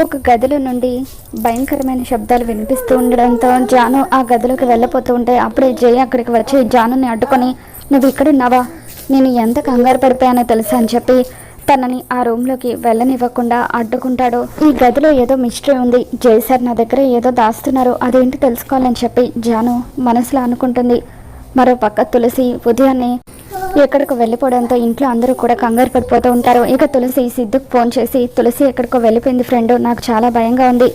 ఒక గదిలో నుండి భయంకరమైన శబ్దాలు వినిపిస్తూ ఉండడంతో జాను ఆ గదిలోకి వెళ్ళిపోతూ ఉంటే అప్పుడే జయ అక్కడికి వచ్చి జానుని అడ్డుకొని నువ్వు ఇక్కడున్నావా? నేను ఎంత కంగారు పడిపోయానో తెలుసా? అని చెప్పి తనని ఆ రూమ్లోకి వెళ్ళనివ్వకుండా అడ్డుకుంటాడు. ఈ గదిలో ఏదో మిస్టరీ ఉంది. జై సార్ నా దగ్గర ఏదో దాస్తున్నారు. అదేంటి తెలుసుకోవాలని చెప్పి జాను మనసులో అనుకుంటుంది. మరో పక్క తులసి ఉదయాన్నే ఎక్కడికో వెళ్ళిపోవడంతో ఇంట్లో అందరూ కూడా కంగారు పడిపోతూ ఉంటారు. ఇక తులసి సిద్ధుకు ఫోన్ చేసి తులసి ఎక్కడికో వెళ్ళిపోయింది ఫ్రెండ్ నాకు చాలా భయంగా ఉంది.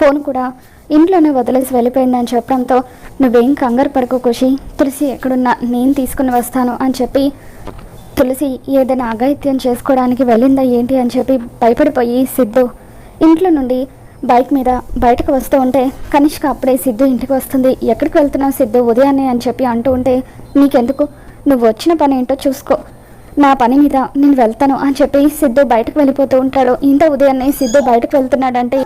ఫోన్ కూడా ఇంట్లోనే వదిలేసి వెళ్ళిపోయిందని చెప్పడంతో నువ్వేం కంగారు పడుకో ఖుషి. తులసి ఎక్కడున్నా నేను తీసుకుని వస్తాను అని చెప్పి తులసి ఏదైనా అఘాయిత్యం చేసుకోవడానికి వెళ్ళిందా ఏంటి? అని చెప్పి భయపడిపోయి సిద్ధు ఇంట్లో నుండి బైక్ మీద బయటకు వస్తూ ఉంటే కనిష్క అప్పుడే సిద్ధు ఇంటికి వస్తుంది. ఎక్కడికి వెళ్తున్నావు సిద్ధు ఉదయాన్నే అని చెప్పి అంటూ ఉంటే నీకెందుకు? నువ్వు వచ్చిన పని ఏంటో చూసుకో. నా పని మీద నేను వెళ్తాను అని చెప్పి సిద్ధు బయటకు వెళ్ళిపోతూ ఉంటాడు. ఇంత ఉదయాన్నే సిద్ధు బయటకు వెళ్తున్నాడంటే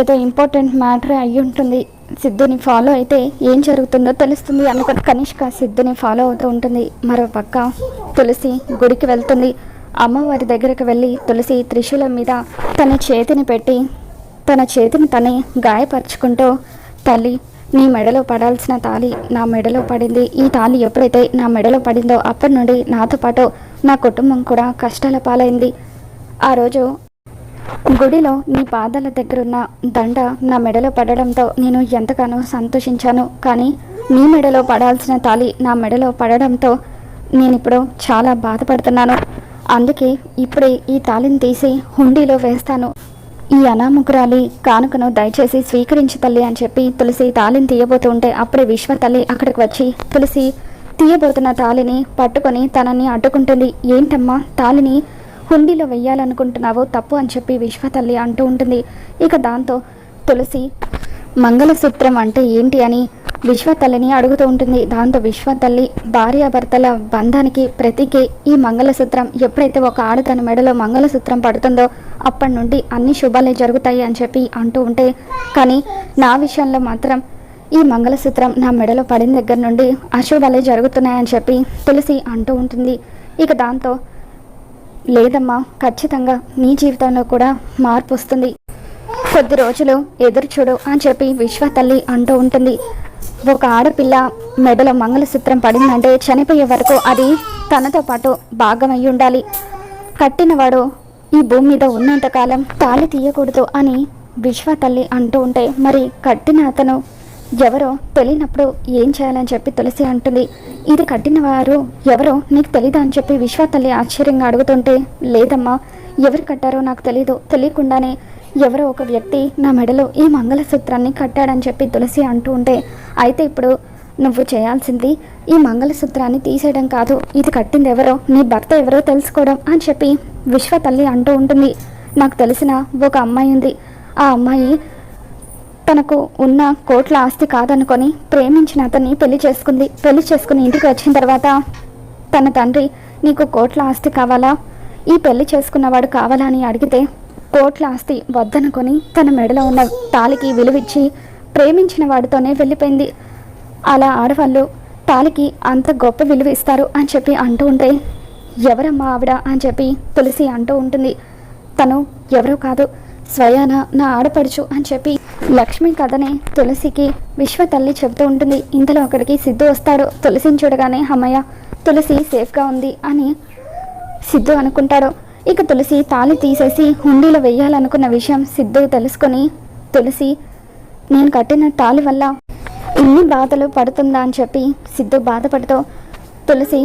ఏదో ఇంపార్టెంట్ మ్యాటర్ అయి ఉంటుంది. సిద్ధుని ఫాలో అయితే ఏం జరుగుతుందో తెలుస్తుంది అనుకుని కనిష్క సిద్ధుని ఫాలో అవుతూ ఉంటుంది. మరో పక్క తులసి గుడికి వెళ్తుంది. అమ్మవారి దగ్గరికి వెళ్ళి తులసి త్రిశూలం మీద తన చేతిని పెట్టి తన చేతిని తనే గాయపరుచుకుంటూ తల్లి నీ మెడలో పడాల్సిన తాళి నా మెడలో పడింది. ఈ తాళి ఎప్పుడైతే నా మెడలో పడిందో అప్పటి నుండి నాతో పాటు నా కుటుంబం కూడా కష్టాల పాలైంది. ఆ రోజు గుడిలో నీ పాదాల దగ్గరున్న దండ నా మెడలో పడడంతో నేను ఎంతగానో సంతోషించాను. కానీ నీ మెడలో పడాల్సిన తాళి నా మెడలో పడడంతో నేను ఇప్పుడు చాలా బాధపడుతున్నాను. అందుకే ఇప్పుడే ఈ తాళిని తీసి హుండీలో వేస్తాను. ఈ అనాముకురాలి కానుకను దయచేసి స్వీకరించి తల్లి అని చెప్పి తులసి తాళిని తీయబోతూ ఉంటే అప్పుడే విశ్వ తల్లి అక్కడికి వచ్చి తులసి తీయబోతున్న తాళిని పట్టుకొని తనని అడ్డుకుంటుంది. ఏంటమ్మా? తాళిని హుండీలో వెయ్యాలనుకుంటున్నావో తప్పు అని చెప్పి విశ్వ తల్లి అంటూ ఉంటుంది. ఇక దాంతో తులసి మంగళసూత్రం అంటే ఏంటి? అని విశ్వ తల్లిని అడుగుతూ ఉంటుంది. దాంతో విశ్వ తల్లి భార్యాభర్తల బంధానికి ప్రతికి ఈ మంగళసూత్రం. ఎప్పుడైతే ఒక ఆడ తన మెడలో మంగళసూత్రం పడుతుందో అప్పటి నుండి అన్ని శుభాలే జరుగుతాయి అని చెప్పి అంటూ ఉంటే కానీ నా విషయంలో మాత్రం ఈ మంగళసూత్రం నా మెడలో పడిన దగ్గర నుండి అశుభాలే జరుగుతున్నాయని చెప్పి తులసి అంటూ ఉంటుంది. ఇక దాంతో లేదమ్మా ఖచ్చితంగా నీ జీవితంలో కూడా మార్పు వస్తుంది. కొద్ది రోజులు ఎదురు చూడు అని చెప్పి విశ్వ తల్లి అంటూ ఉంటుంది. ఒక ఆడపిల్ల మెడలో మంగళసూత్రం పడిందంటే చనిపోయే వరకు అది తనతో పాటు భాగమై ఉండాలి. కట్టినవాడు ఈ భూమి మీద ఉన్నంతకాలం తాళి తీయకూడదు అని విశ్వ తల్లి అంటూ ఉంటే మరి కట్టిన అతను ఎవరో తెలియనప్పుడు ఏం చేయాలని చెప్పి తులసి అంటుంది. ఇది కట్టిన వారు ఎవరో నీకు తెలీదా అని చెప్పి విశ్వ తల్లి ఆశ్చర్యంగా అడుగుతుంటే లేదమ్మా ఎవరు కట్టారో నాకు తెలీదు తెలియకుండానే ఎవరో ఒక వ్యక్తి నా మెడలో ఈ మంగళసూత్రాన్ని కట్టాడని చెప్పి తులసి అంటూ ఉంటే అయితే ఇప్పుడు నువ్వు చేయాల్సింది ఈ మంగళసూత్రాన్ని తీసేయడం కాదు ఇది కట్టింది ఎవరో నీ భర్త ఎవరో తెలుసుకోవడం అని చెప్పి విశ్వ తల్లి అంటూ ఉంటుంది. నాకు తెలిసిన ఒక అమ్మాయి ఉంది. ఆ అమ్మాయి తనకు ఉన్న కోట్ల ఆస్తి కాదనుకొని ప్రేమించిన అతన్ని పెళ్ళి చేసుకుంది. పెళ్ళి చేసుకుని ఇంటికి వచ్చిన తర్వాత తన తండ్రి నీకు కోట్ల ఆస్తి కావాలా? ఈ పెళ్ళి చేసుకున్నవాడు కావాలా? అని అడిగితే కోట్ల ఆస్తి వద్దనుకొని తన మెడలో ఉన్న తాలికి విలువిచ్చి ప్రేమించిన వాడితోనే వెళ్ళిపోయింది. అలా ఆడవాళ్ళు తాలికి అంత గొప్ప విలువ ఇస్తారు అని చెప్పి అంటూ ఉంటే ఎవరమ్మా ఆవిడ అని చెప్పి తులసి అంటూ ఉంటుంది. తను ఎవరో కాదు స్వయాన నా ఆడపడుచు అని చెప్పి లక్ష్మి కథనే తులసికి విశ్వ తల్లి చెబుతూ ఉంటుంది. ఇంతలో అక్కడికి సిద్ధు వస్తాడు. తులసిని చూడగానే అమ్మయ్య తులసి సేఫ్గా ఉంది అని సిద్ధు అనుకుంటాడు. ఇక తులసి తాళి తీసేసి హుండీలో వెయ్యాలనుకున్న విషయం సిద్ధు తెలుసుకొని తులసి నేను కట్టిన తాళి వల్ల ఇన్ని బాధలు పడుతుందా అని చెప్పి సిద్ధు బాధపడుతూ తులసి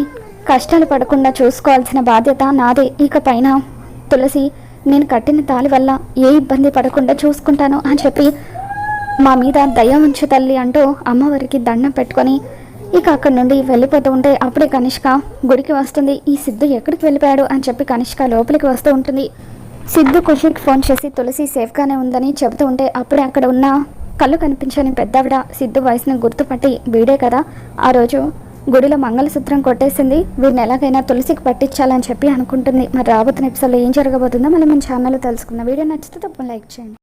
కష్టాలు పడకుండా చూసుకోవాల్సిన బాధ్యత నాదే. ఇక పైన తులసి నేను కట్టిన తాళి వల్ల ఏ ఇబ్బంది పడకుండా చూసుకుంటాను అని చెప్పి మా మీద దయ ఉంచు తల్లి అంటూ అమ్మవారికి దండం పెట్టుకొని ఇక అక్కడి నుండి వెళ్ళిపోతూ ఉంటే అప్పుడే కనిష్క గుడికి వస్తుంది. ఈ సిద్ధు ఎక్కడికి వెళ్ళిపోయాడు అని చెప్పి కనిష్క లోపలికి వస్తూ ఉంటుంది. సిద్ధు ఖుషికి ఫోన్ చేసి తులసి సేఫ్గానే ఉందని చెబుతూ ఉంటే అప్పుడే అక్కడ ఉన్న కళ్ళు కనిపించని పెద్దావిడ సిద్ధు వయసును గుర్తుపట్టి వీడే కదా ఆ రోజు గుడిలో మంగళసూత్రం కొట్టేసింది. వీరిని ఎలాగైనా తులసికి పట్టించాలని చెప్పి అనుకుంటుంది. మరి రాబోతున్న ఎపిసోడ్లో ఏం జరగబోతుందో మళ్ళీ మన ఛానల్లో తెలుసుకుందాం. వీడియో నచ్చితే తప్పని లైక్ చేయండి.